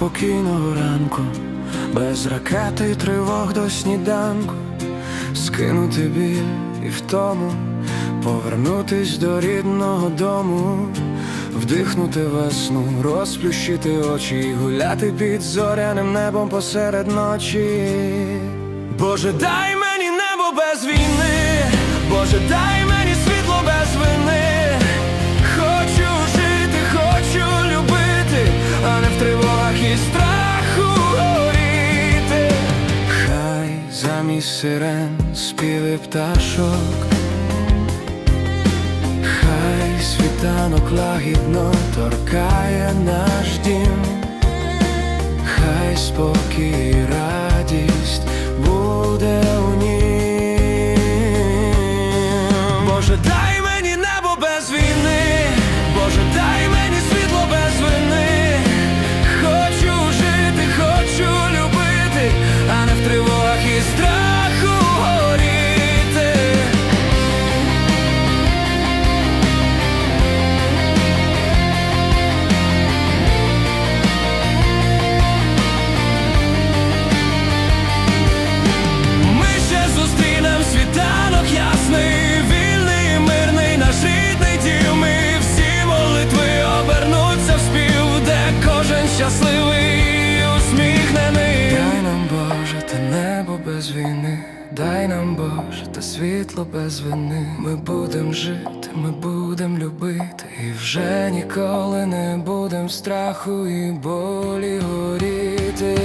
спокійного ранку, без ракети й тривог до сніданку, скинути біль і втому, повернутись до рідного дому, вдихнути весну, розплющити очі гуляти під зоряним небом посеред ночі. Боже, дай мені небо без війни, Боже, дай мені сирен співи пташок, хай світанок лагідно торкає наш дім, хай спокій без війни. Дай нам Боже, та світло без вини. Ми будем жити, ми будем любити, і вже ніколи не будем страху і болі горіти.